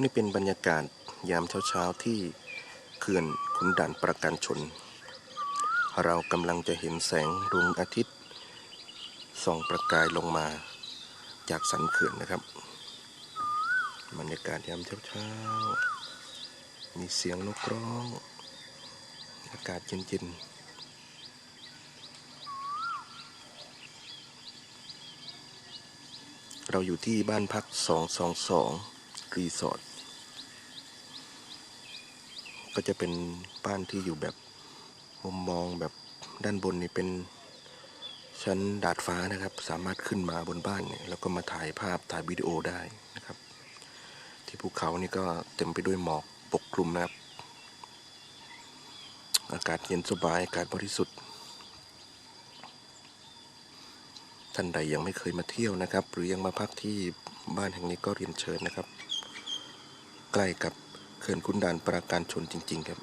นี่เป็นบรรยากาศยามเช้าๆที่เขื่อนขุนด่านประการชน เรากำลังจะเห็นแสงดวงอาทิตย์ส่องประกายลงมาจากสันเขื่อนนะครับ บรรยากาศยามเช้าๆมีเสียงนกร้อง อากาศเย็นๆเราอยู่ที่บ้านพัก 222 รีสอร์ทก็จะเป็นบ้านที่อยู่แบบมุมมองแบบด้านบนนี่เป็นชั้นดาดฟ้านะครับ สามารถขึ้นมาบนบ้านเนี่ยแล้วก็มาถ่ายภาพถ่ายวิดีโอได้นะครับ ที่ภูเขานี่ก็เต็มไปด้วยหมอกปกคลุมนะครับ อากาศเย็นสบายอากาศบริสุทธิ์ท่านใดยังไม่เคยมาเที่ยวนะครับ หรือยังมาพักที่บ้านแห่งนี้ก็เรียนเชิญนะครับ ใกล้กับเขื่อนขุนด่านปราการชนจริง ๆ ครับ